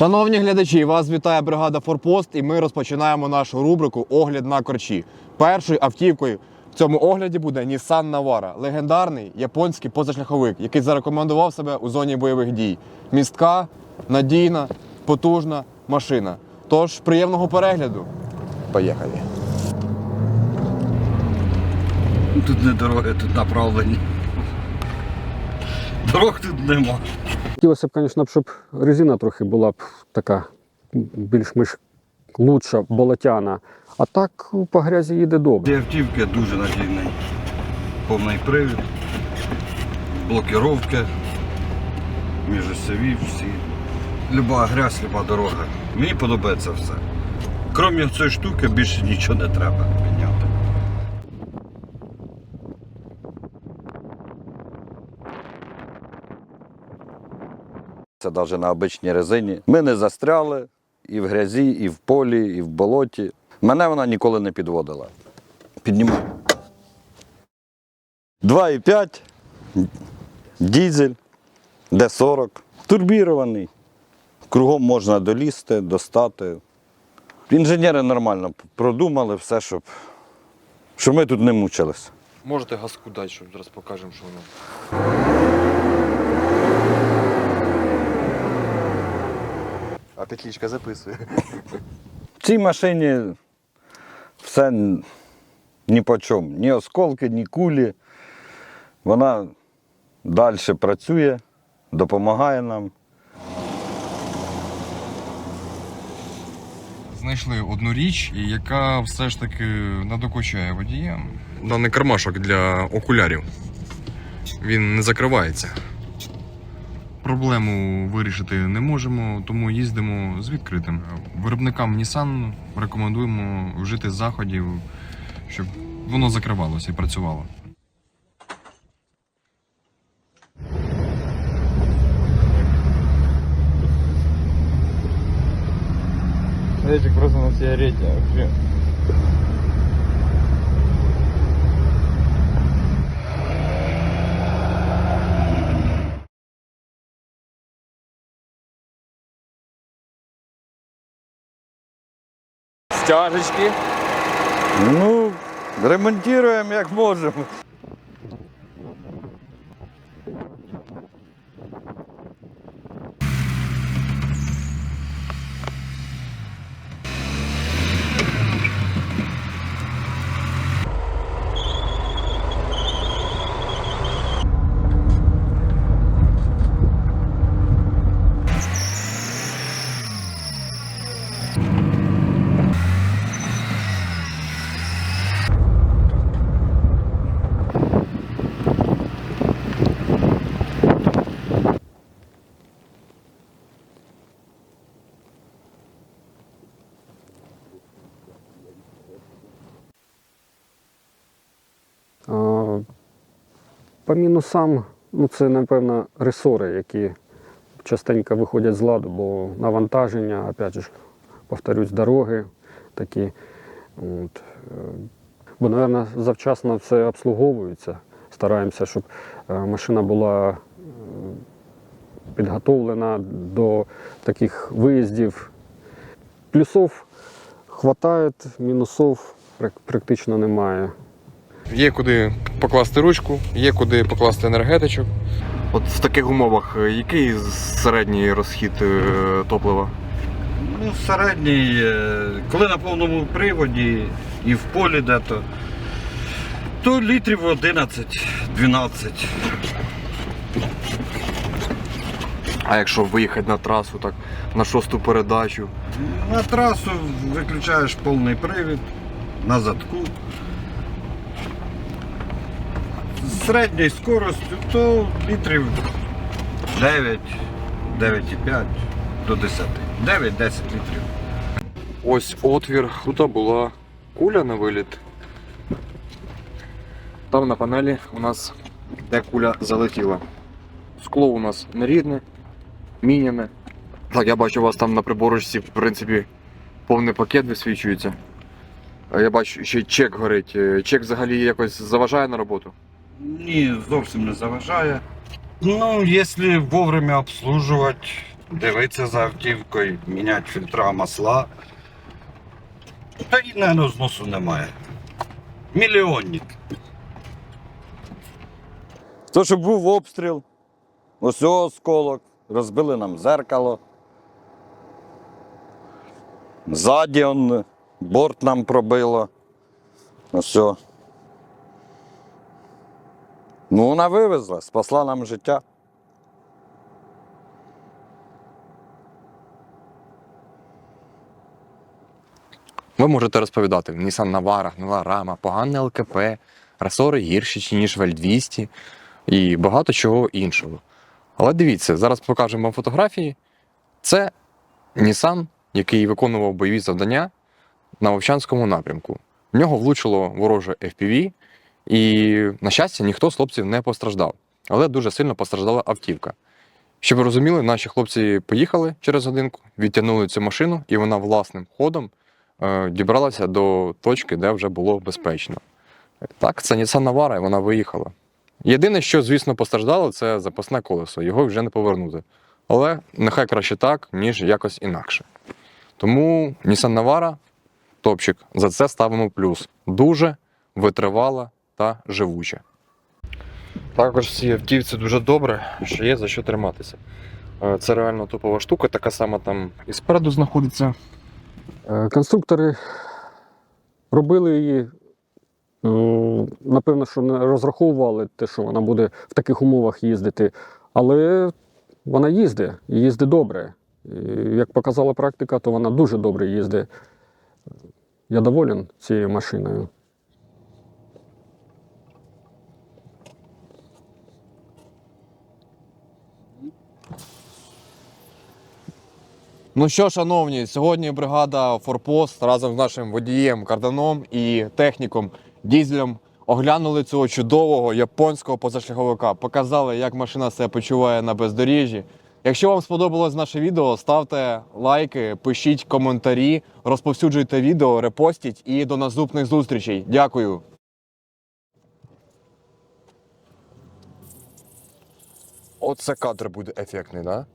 Шановні глядачі, вас вітає бригада Форпост, і ми розпочинаємо нашу рубрику Огляд на корчі. Першою автівкою в цьому огляді буде Nissan Navara, легендарний японський позашляховик, який зарекомендував себе у зоні бойових дій. Містка, надійна, потужна машина. Тож приємного перегляду. Поїхали. Тут не дороги, тут направлені. Дорог тут нема. Хотілося б, звісно, щоб резина трохи була б така більш-менш лучша, болотяна. А так по грязі їде добре. Автівки дуже надійний. Повний привід, блокіровки, міжосові всі. Люба грязь, люба дорога. Мені подобається все. Крім цієї штуки, більше нічого не треба міняти. Це навіть на обичній резині. Ми не застряли і в грязі, і в полі, і в болоті. Мене вона ніколи не підводила. Піднімаю. 2,5, дізель, Д40, турбірований. Кругом можна долізти, достати. Інженери нормально продумали все, щоб, щоб ми тут не мучились. Можете газку дати, щоб зараз покажемо, що воно. А петлічка записує. В цій машині все ні по чому. Ні осколки, ні кулі. Вона далі працює, допомагає нам. Знайшли одну річ, яка все ж таки надокучає водіям. Даний кармашок для окулярів. Він не закривається. Проблему вирішити не можемо, тому їздимо з відкритим. Виробникам Nissan рекомендуємо вжити заходів, щоб воно закривалося і працювало. Эдик просто на сигарете. Стяжечки. Ну, ремонтуємо як можемо. По мінусам, ну це, напевно, ресори, які частенько виходять з ладу, бо навантаження, опять же, повторюсь, дороги такі. От. е, Бо, мабуть, завчасно все обслуговується. Стараємося, щоб е, машина була е, підготовлена до таких виїздів. Плюсов вистачає, мінусів прак- практично немає. Є куди покласти ручку, є куди покласти енергетичок. От в таких умовах е, який середній розхід е, топлива? Ну, середній, е, коли на повному приводі і в полі дето, то літрів 11-12. А якщо виїхати на трасу, так на шосту передачу. На трасу виключаєш повний привід на задку. Середньою скоростю, то літрів 9, 9,5 до 10. 9-10 літрів. Ось отвір. Тут була куля на виліт. Там на панелі у нас де куля залетіла. Скло у нас нерідне, міняне. Так, я бачу, у вас там на приборочці, в принципі, повний пакет висвічується. Я бачу, ще чек горить. Е, Чек взагалі якось заважає на роботу. Ні, зовсім не заважає. Ну, якщо вовремя обслужувати, дивитися за автівкою, міняти фільтра масла. Та й, мабуть, зносу немає. Мільйонник. То, що був обстріл, ось осколок, розбили нам зеркало. Ззаді он, борт нам пробило. Ось. Ну, вона вивезла, спасла нам життя. Ви можете розповідати, Nissan Navara, гнила рама, погане ЛКП, ресори гірші, ніж в L200 і багато чого іншого. Але дивіться, зараз покажемо вам фотографії. Це Nissan, який виконував бойові завдання на Вовчанському напрямку. В нього влучило вороже FPV, і, на щастя, ніхто з хлопців не постраждав. Але дуже сильно постраждала автівка. Щоб ви розуміли, наші хлопці поїхали через годинку, відтягнули цю машину, і вона власним ходом е, дібралася до точки, де вже було безпечно. Так, це Nissan Navara, і вона виїхала. Єдине, що, звісно, постраждало, це запасне колесо, його вже не повернути. Але нехай краще так, ніж якось інакше. Тому Nissan Navara, топчик, за це ставимо плюс. Дуже витривала та живуча. Також в цій автівці дуже добре, що є за що триматися. Е, Це реально топова штука, така сама там і спереду знаходиться. Е, Конструктори робили її, е, напевно, що не розраховували те, що вона буде в таких умовах їздити, але вона їздить, і їздить добре. І, Як показала практика, то вона дуже добре їздить. Я доволен цією машиною. Ну що, шановні, сьогодні бригада Форпост разом з нашим водієм Карданом і техніком Дізелем оглянули цього чудового японського позашляховика, показали, як машина себе почуває на бездоріжжі. Якщо вам сподобалось наше відео, ставте лайки, пишіть коментарі, розповсюджуйте відео, репостіть і до наступних зустрічей. Дякую. Оце кадр буде ефектний? Да?